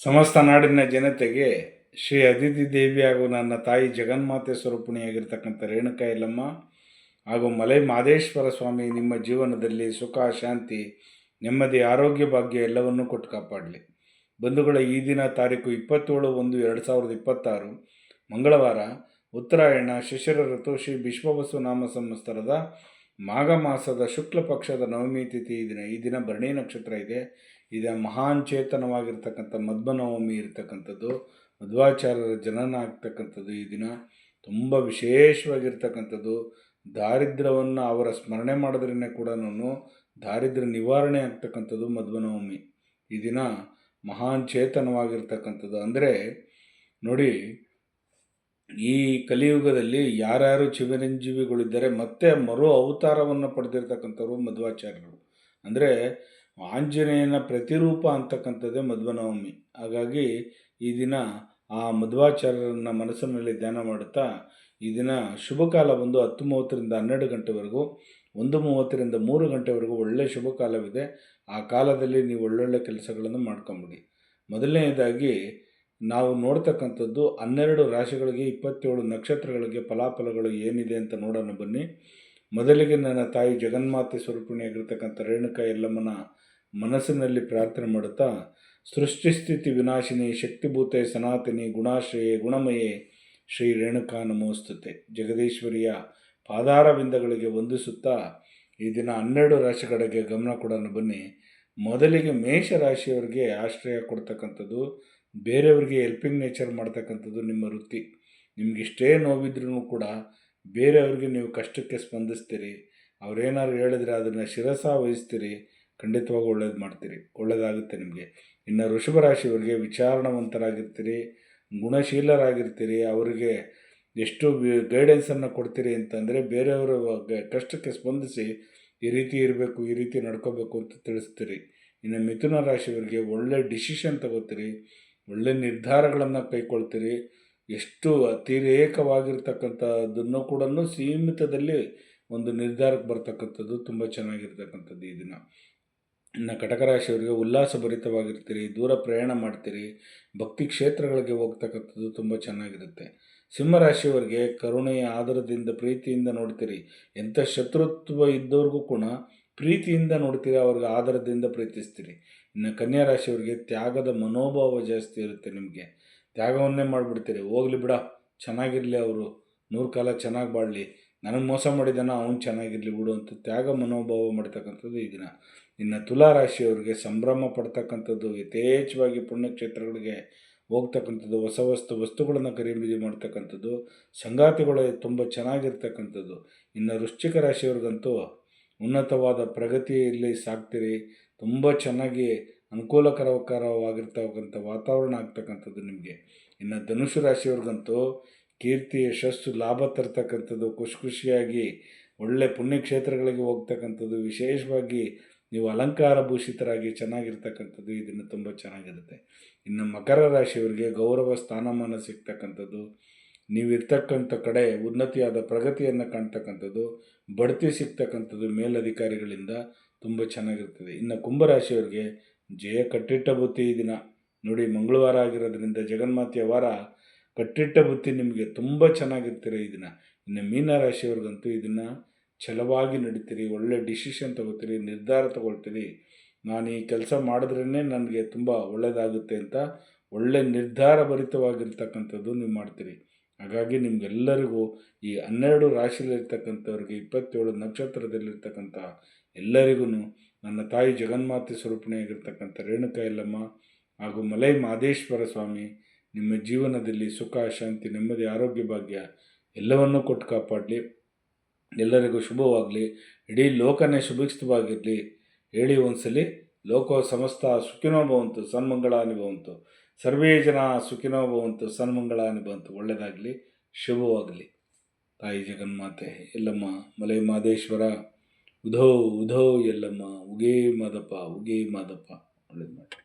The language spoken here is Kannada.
ಸಮಸ್ತ ನಾಡಿನ ಜನತೆಗೆ ಶ್ರೀ ಅದಿತಿ ದೇವಿ ಹಾಗೂ ನನ್ನ ತಾಯಿ ಜಗನ್ಮಾತೆ ಸ್ವರೂಪಿಣಿಯಾಗಿರ್ತಕ್ಕಂಥ ರೇಣುಕಾ ಯಲ್ಲಮ್ಮ ಹಾಗೂ ಮಲೈ ಮಾದೇಶ್ವರ ಸ್ವಾಮಿ ನಿಮ್ಮ ಜೀವನದಲ್ಲಿ ಸುಖ, ಶಾಂತಿ, ನೆಮ್ಮದಿ, ಆರೋಗ್ಯ ಭಾಗ್ಯ ಎಲ್ಲವನ್ನೂ ಕೊಟ್ಟು ಕಾಪಾಡಲಿ. ಬಂಧುಗಳ, ಈ ದಿನ ತಾರೀಕು ಇಪ್ಪತ್ತೇಳು ಒಂದು ಎರಡು ಸಾವಿರದ ಇಪ್ಪತ್ತಾರು ಮಂಗಳವಾರ ಉತ್ತರಾಯಣ ಶಿಶಿರ ಋತು ಶ್ರೀ ವಿಶ್ವವಸು ನಾಮ ಸಂವತ್ಸರದ ಮಾಘ ಮಾಸದ ಶುಕ್ಲ ಪಕ್ಷದ ನವಮಿ ತಿಥಿ ದಿನ, ಈ ದಿನ ಭರಣಿ ನಕ್ಷತ್ರ ಇದೆ. ಇದು ಮಹಾನ್ ಚೇತನವಾಗಿರ್ತಕ್ಕಂಥ ಮಧ್ವನವಮಿ ಇರತಕ್ಕಂಥದ್ದು, ಮಧ್ವಾಚಾರ್ಯರ ಜನನ ಆಗ್ತಕ್ಕಂಥದ್ದು ಈ ದಿನ. ತುಂಬ ವಿಶೇಷವಾಗಿರ್ತಕ್ಕಂಥದ್ದು. ದಾರಿದ್ರ್ಯವನ್ನು ಅವರ ಸ್ಮರಣೆ ಮಾಡಿದ್ರೇ ಕೂಡ ದಾರಿದ್ರ್ಯ ನಿವಾರಣೆ ಆಗ್ತಕ್ಕಂಥದ್ದು ಮಧ್ವನವಮಿ ಈ ದಿನ ಮಹಾನ್ ಚೇತನವಾಗಿರ್ತಕ್ಕಂಥದ್ದು. ಅಂದರೆ ನೋಡಿ ಈ ಕಲಿಯುಗದಲ್ಲಿ ಯಾರ್ಯಾರು ಚಿವರಂಜೀವಿಗಳಿದ್ದಾರೆ ಮತ್ತೆ ಮರು ಅವತಾರವನ್ನು ಪಡೆದಿರ್ತಕ್ಕಂಥವ್ರು ಮಧ್ವಾಚಾರ್ಯರು. ಅಂದರೆ ಆಂಜನೇಯನ ಪ್ರತಿರೂಪ ಅಂತಕ್ಕಂಥದ್ದೇ ಮಧ್ವನವಮಿ. ಹಾಗಾಗಿ ಈ ದಿನ ಆ ಮಧ್ವಾಚಾರ್ಯರನ್ನ ಮನಸ್ಸಿನಲ್ಲಿ ಧ್ಯಾನ ಮಾಡುತ್ತಾ ಈ ದಿನ ಶುಭ ಕಾಲ ಬಂದು ಹತ್ತು ಮೂವತ್ತರಿಂದ ಹನ್ನೆರಡು ಗಂಟೆವರೆಗೂ, ಒಂದು ಮೂವತ್ತರಿಂದ ಮೂರು ಗಂಟೆವರೆಗೂ ಒಳ್ಳೆಯ ಶುಭ ಕಾಲವಿದೆ. ಆ ಕಾಲದಲ್ಲಿ ನೀವು ಒಳ್ಳೊಳ್ಳೆ ಕೆಲಸಗಳನ್ನು ಮಾಡ್ಕೊಂಬಿಡಿ. ಮೊದಲನೆಯದಾಗಿ ನಾವು ನೋಡ್ತಕ್ಕಂಥದ್ದು ಹನ್ನೆರಡು ರಾಶಿಗಳಿಗೆ ಇಪ್ಪತ್ತೇಳು ನಕ್ಷತ್ರಗಳಿಗೆ ಫಲಾಫಲಗಳು ಏನಿದೆ ಅಂತ ನೋಡೋಣ ಬನ್ನಿ. ಮೊದಲಿಗೆ ನನ್ನ ತಾಯಿ ಜಗನ್ಮಾತೆ ಸ್ವರೂಪಿಣಿಯಾಗಿರ್ತಕ್ಕಂಥ ರೇಣುಕಾ ಎಲ್ಲಮ್ಮನ ಮನಸ್ಸಿನಲ್ಲಿ ಪ್ರಾರ್ಥನೆ ಮಾಡುತ್ತಾ ಸೃಷ್ಟಿಸ್ಥಿತಿ ವಿನಾಶಿನಿ ಶಕ್ತಿಭೂತೆ ಸನಾತನಿ ಗುಣಾಶ್ರಯೇ ಗುಣಮಯೇ ಶ್ರೀ ರೇಣುಕಾ ನಮೋಸ್ತುತೆ. ಜಗದೀಶ್ವರಿಯ ಪಾದಾರವಿಂದಗಳಿಗೆ ವಂದಿಸುತ್ತಾ ಈ ದಿನ ಹನ್ನೆರಡು ರಾಶಿಗಳಿಗೆ ಗಮನ ಕೊಡೋಣ ಬನ್ನಿ. ಮೊದಲಿಗೆ ಮೇಷ ರಾಶಿಯವರಿಗೆ ಆಶ್ರಯ ಕೊಡ್ತಕ್ಕಂಥದ್ದು ಬೇರೆಯವ್ರಿಗೆ ಹೆಲ್ಪಿಂಗ್ ನೇಚರ್ ಮಾಡ್ತಕ್ಕಂಥದ್ದು ನಿಮ್ಮ ವೃತ್ತಿ. ನಿಮ್ಗೆ ಇಷ್ಟೇ ನೋವಿದ್ರೂ ಕೂಡ ಬೇರೆಯವ್ರಿಗೆ ನೀವು ಕಷ್ಟಕ್ಕೆ ಸ್ಪಂದಿಸ್ತೀರಿ. ಅವ್ರೇನಾದ್ರು ಹೇಳಿದ್ರೆ ಅದನ್ನು ಶಿರಸ ವಹಿಸ್ತೀರಿ. ಖಂಡಿತವಾಗಿ ಒಳ್ಳೇದು ಮಾಡ್ತೀರಿ. ಒಳ್ಳೆಯದಾಗುತ್ತೆ ನಿಮಗೆ. ಇನ್ನು ವೃಷಭ ರಾಶಿಯವರಿಗೆ ವಿಚಾರಣವಂತರಾಗಿರ್ತೀರಿ ಗುಣಶೀಲರಾಗಿರ್ತೀರಿ, ಅವರಿಗೆ ಎಷ್ಟು ಗೈಡೆನ್ಸನ್ನು ಕೊಡ್ತೀರಿ ಅಂತಂದರೆ ಬೇರೆಯವರ ಕಷ್ಟಕ್ಕೆ ಸ್ಪಂದಿಸಿ ಈ ರೀತಿ ಇರಬೇಕು, ಈ ರೀತಿ ನಡ್ಕೋಬೇಕು ಅಂತ ತಿಳಿಸ್ತೀರಿ. ಇನ್ನು ಮಿಥುನ ರಾಶಿಯವರಿಗೆ ಒಳ್ಳೆ ಡಿಸಿಷನ್ ತಗೋತೀರಿ. ಒಳ್ಳೆ ನಿರ್ಧಾರಗಳನ್ನು ಕೈಗೊಳ್ತೀರಿ. ಎಷ್ಟು ಅತಿರೇಕವಾಗಿರ್ತಕ್ಕಂಥದ್ದನ್ನು ಕೂಡ ಸೀಮಿತದಲ್ಲಿ ಒಂದು ನಿರ್ಧಾರಕ್ಕೆ ಬರ್ತಕ್ಕಂಥದ್ದು ತುಂಬ ಚೆನ್ನಾಗಿರ್ತಕ್ಕಂಥದ್ದು ಈ ದಿನ. ಇನ್ನು ಕಟಕ ರಾಶಿಯವರಿಗೆ ಉಲ್ಲಾಸಭರಿತವಾಗಿರ್ತೀರಿ ದೂರ ಪ್ರಯಾಣ ಮಾಡ್ತೀರಿ, ಭಕ್ತಿ ಕ್ಷೇತ್ರಗಳಿಗೆ ಹೋಗ್ತಕ್ಕಂಥದ್ದು ತುಂಬ ಚೆನ್ನಾಗಿರುತ್ತೆ. ಸಿಂಹರಾಶಿಯವರಿಗೆ ಕರುಣೆಯ ಆಧಾರದಿಂದ ಪ್ರೀತಿಯಿಂದ ನೋಡ್ತೀರಿ. ಎಂಥ ಶತ್ರುತ್ವ ಇದ್ದವ್ರಿಗೂ ಕೂಡ ಪ್ರೀತಿಯಿಂದ ನೋಡ್ತೀರಿ, ಅವ್ರಿಗೆ ಆಧಾರದಿಂದ ಪ್ರೀತಿಸ್ತೀರಿ. ಇನ್ನು ಕನ್ಯಾ ರಾಶಿಯವರಿಗೆ ತ್ಯಾಗದ ಮನೋಭಾವ ಜಾಸ್ತಿ ಇರುತ್ತೆ ನಿಮಗೆ. ತ್ಯಾಗವನ್ನೇ ಮಾಡಿಬಿಡ್ತೀರಿ. ಹೋಗ್ಲಿ ಬಿಡ, ಚೆನ್ನಾಗಿರಲಿ ಅವರು. ನೂರು ಕಾಲ ಚೆನ್ನಾಗಿ ಬಾಳಲಿ. ನನಗೆ ಮೋಸ ಮಾಡಿದ್ದಾನ ಅವನು ಚೆನ್ನಾಗಿರಲಿ ಬಿಡು ಅಂತ ತ್ಯಾಗ ಮನೋಭಾವ ಮಾಡ್ತಕ್ಕಂಥದ್ದು ಈ ದಿನ. ಇನ್ನು ತುಲಾ ರಾಶಿಯವರಿಗೆ ಸಂಭ್ರಮ ಪಡ್ತಕ್ಕಂಥದ್ದು, ಯಥೇಚ್ಛವಾಗಿ ಪುಣ್ಯಕ್ಷೇತ್ರಗಳಿಗೆ ಹೋಗ್ತಕ್ಕಂಥದ್ದು, ಹೊಸ ವಸ್ತು, ವಸ್ತುಗಳನ್ನು ಖರೀದಿ ಮಾಡ್ತಕ್ಕಂಥದ್ದು, ಸಂಗಾತಿಗಳು ತುಂಬ ಚೆನ್ನಾಗಿರ್ತಕ್ಕಂಥದ್ದು. ಇನ್ನು ವೃಶ್ಚಿಕ ರಾಶಿಯವ್ರಿಗಂತೂ ಉನ್ನತವಾದ ಪ್ರಗತಿಯಲ್ಲಿ ಸಾಕ್ತೀರಿ. ತುಂಬ ಚೆನ್ನಾಗಿ ಅನುಕೂಲಕರಕರವಾಗಿರ್ತಕ್ಕಂಥ ವಾತಾವರಣ ಆಗ್ತಕ್ಕಂಥದ್ದು ನಿಮಗೆ. ಇನ್ನು ಧನುಷು ರಾಶಿಯವ್ರಿಗಂತೂ ಕೀರ್ತಿ ಯಶಸ್ಸು ಲಾಭ ತರ್ತಕ್ಕಂಥದ್ದು, ಖುಷಿ ಖುಷಿಯಾಗಿ ಒಳ್ಳೆ ಪುಣ್ಯಕ್ಷೇತ್ರಗಳಿಗೆ ಹೋಗ್ತಕ್ಕಂಥದ್ದು, ವಿಶೇಷವಾಗಿ ನೀವು ಅಲಂಕಾರ ಭೂಷಿತರಾಗಿ ಚೆನ್ನಾಗಿರ್ತಕ್ಕಂಥದ್ದು ಇದನ್ನು ತುಂಬ ಚೆನ್ನಾಗಿರುತ್ತೆ. ಇನ್ನು ಮಕರ ರಾಶಿಯವರಿಗೆ ಗೌರವ, ಸ್ಥಾನಮಾನ ಸಿಗ್ತಕ್ಕಂಥದ್ದು ನೀವಿರ್ತಕ್ಕಂಥ ಕಡೆ ಉನ್ನತಿಯಾದ ಪ್ರಗತಿಯನ್ನು ಕಾಣ್ತಕ್ಕಂಥದ್ದು, ಬಡ್ತಿ ಸಿಗ್ತಕ್ಕಂಥದ್ದು ಮೇಲಧಿಕಾರಿಗಳಿಂದ ತುಂಬ ಚೆನ್ನಾಗಿರ್ತದೆ. ಇನ್ನು ಕುಂಭರಾಶಿಯವರಿಗೆ ಜಯ ಕಟ್ಟಿಟ್ಟ ಬುತ್ತಿ ದಿನ. ನೋಡಿ, ಮಂಗಳವಾರ ಆಗಿರೋದ್ರಿಂದ ಜಗನ್ಮಾತೆಯ ವಾರ ಕಟ್ಟಿಟ್ಟ ಬುತ್ತಿ ನಿಮಗೆ ತುಂಬ ಚೆನ್ನಾಗಿರ್ತೀರ ಇದನ್ನು ದಿನ. ಇನ್ನು ಮೀನರಾಶಿಯವ್ರಿಗಂತೂ ಇದನ್ನು ಛಲವಾಗಿ ನಡೀತೀರಿ, ಒಳ್ಳೆ ಡಿಸಿಷನ್ ತೊಗೋತೀರಿ, ನಿರ್ಧಾರ ತೊಗೊಳ್ತೀರಿ. ನಾನು ಈ ಕೆಲಸ ಮಾಡಿದ್ರೇ ನನಗೆ ತುಂಬ ಒಳ್ಳೆಯದಾಗುತ್ತೆ ಅಂತ ಒಳ್ಳೆ ನಿರ್ಧಾರ ಭರಿತವಾಗಿರ್ತಕ್ಕಂಥದ್ದು ನೀವು ಮಾಡ್ತೀರಿ. ಹಾಗಾಗಿ ನಿಮಗೆಲ್ಲರಿಗೂ ಈ ಹನ್ನೆರಡು ರಾಶಿಯಲ್ಲಿರ್ತಕ್ಕಂಥವ್ರಿಗೆ, ಇಪ್ಪತ್ತೇಳು ನಕ್ಷತ್ರದಲ್ಲಿರ್ತಕ್ಕಂಥ ಎಲ್ಲರಿಗೂ ನನ್ನ ತಾಯಿ ಜಗನ್ಮಾತೆ ಸ್ವರೂಪಣೆಯಾಗಿರ್ತಕ್ಕಂಥ ರೇಣುಕಾ ಎಲ್ಲಮ್ಮ ಹಾಗೂ ಮಲೈ ಮಾದೇಶ್ವರ ಸ್ವಾಮಿ ನಿಮ್ಮ ಜೀವನದಲ್ಲಿ ಸುಖ, ಶಾಂತಿ, ನೆಮ್ಮದಿ, ಆರೋಗ್ಯ ಭಾಗ್ಯ ಎಲ್ಲವನ್ನೂ ಕೊಟ್ಟು ಕಾಪಾಡಲಿ. ಎಲ್ಲರಿಗೂ ಶುಭವಾಗಲಿ. ಇಡೀ ಲೋಕನೇ ಶುಭಿಕ್ಷಿತವಾಗಿರಲಿ. ಹೇಳಿ ಒಂದ್ಸಲಿ, ಲೋಕೋ ಸಮಸ್ತ ಸುಖಿನೋ ಭವಂತು, ಸನ್ಮಂಗಳಾನಿ ಭವಂತು. ಸರ್ವೇ ಜನ ಸುಖಿನೋ ಭವಂತು, ಸನ್ಮಂಗಳಾನಿ ಭವಂತು. ಒಳ್ಳೆಯದಾಗಲಿ ಶುಭವಾಗಲಿ. ತಾಯಿ ಜಗನ್ಮಾತೆ, ಎಲ್ಲಮ್ಮ, ಮಲೈ ಮಾದೇಶ್ವರ. ಉಧೋ ಉಧೋ, ಎಲ್ಲಮ್ಮ. ಉಗೇ ಮಾದಪ್ಪ ಉಗೇ ಮಾದಪ್ಪ. ಒಳ್ಳೇದು ಮಾಡಿ